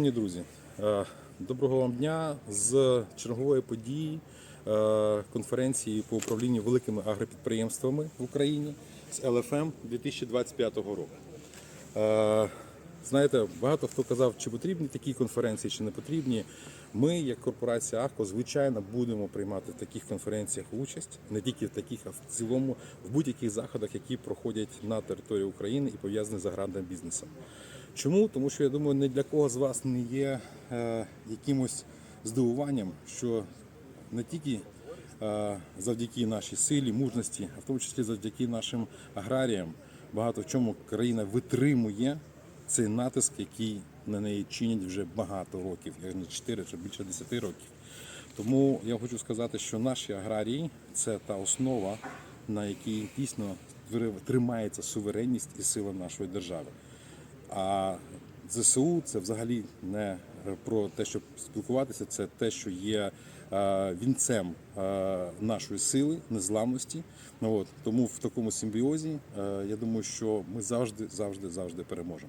Шановні друзі, е, доброго вам дня з чергової події е, конференції по управлінню великими агропідприємствами в Україні з ЛФМ 2025 року. Е, Знаєте, багато хто казав, чи потрібні такі конференції, чи не потрібні. Ми, як корпорація АХКО, звичайно, будемо приймати в таких конференціях участь, не тільки в таких, а в цілому в будь-яких заходах, які проходять на території України і пов'язані з аграрним бізнесом. Чому? Тому що я думаю, ні для кого з вас не є е, якимось здивуванням, що не тільки е, завдяки нашій силі, мужності, а в тому числі завдяки нашим аграріям, багато в чому країна витримує цей натиск, який на неї чинять вже багато років, як не 4, чи більше 10 років. Тому я хочу сказати, що наші аграрії це та основа, на якій дійсно тримається суверенність і сила нашої держави. А ЗСУ це взагалі не про те, щоб спілкуватися, це те, що є е, вінцем е, нашої сили, незламності. Ну, от, тому в такому симбіозі е, я думаю, що ми завжди, завжди, завжди переможемо.